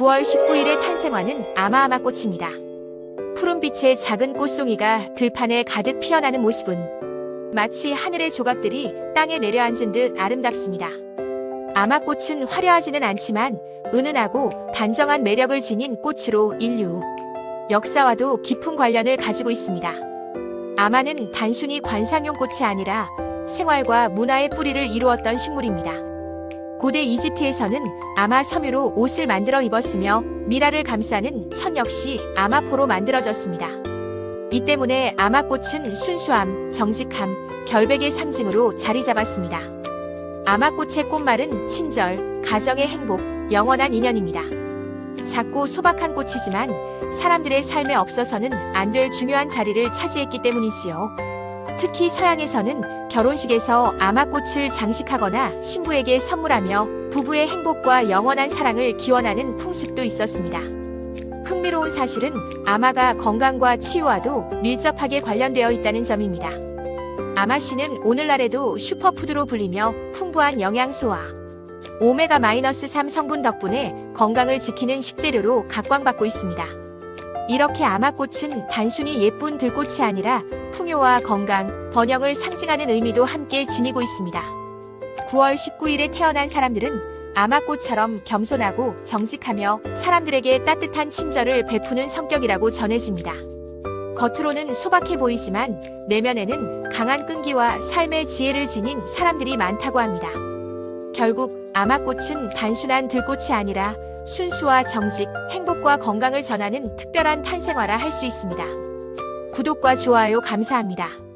9월 19일에 탄생하는 아마아마꽃입니다. 푸른빛의 작은 꽃송이가 들판에 가득 피어나는 모습은 마치 하늘의 조각들이 땅에 내려앉은 듯 아름답습니다. 아마꽃은 화려하지는 않지만 은은하고 단정한 매력을 지닌 꽃으로 인류 역사와도 깊은 관련을 가지고 있습니다. 아마는 단순히 관상용 꽃이 아니라 생활과 문화의 뿌리를 이루었던 식물입니다. 고대 이집트에서는 아마 섬유로 옷을 만들어 입었으며 미라를 감싸는 천 역시 아마포로 만들어졌습니다. 이 때문에 아마꽃은 순수함, 정직함, 결백의 상징으로 자리 잡았습니다. 아마꽃의 꽃말은 친절, 가정의 행복, 영원한 인연입니다. 작고 소박한 꽃이지만 사람들의 삶에 없어서는 안 될 중요한 자리를 차지했기 때문이지요. 특히 서양에서는 결혼식에서 아마꽃을 장식하거나 신부에게 선물하며 부부의 행복과 영원한 사랑을 기원하는 풍습도 있었습니다. 흥미로운 사실은 아마가 건강과 치유와도 밀접하게 관련되어 있다는 점입니다. 아마씨는 오늘날에도 슈퍼푸드로 불리며 풍부한 영양소와 오메가-3 성분 덕분에 건강을 지키는 식재료로 각광받고 있습니다. 이렇게 아마꽃은 단순히 예쁜 들꽃이 아니라 풍요와 건강, 번영을 상징하는 의미도 함께 지니고 있습니다. 9월 19일에 태어난 사람들은 아마꽃처럼 겸손하고 정직하며 사람들에게 따뜻한 친절을 베푸는 성격이라고 전해집니다. 겉으로는 소박해 보이지만 내면에는 강한 끈기와 삶의 지혜를 지닌 사람들이 많다고 합니다. 결국 아마꽃은 단순한 들꽃이 아니라 순수와 정직, 행복과 건강을 전하는 특별한 탄생화라 할 수 있습니다. 구독과 좋아요 감사합니다.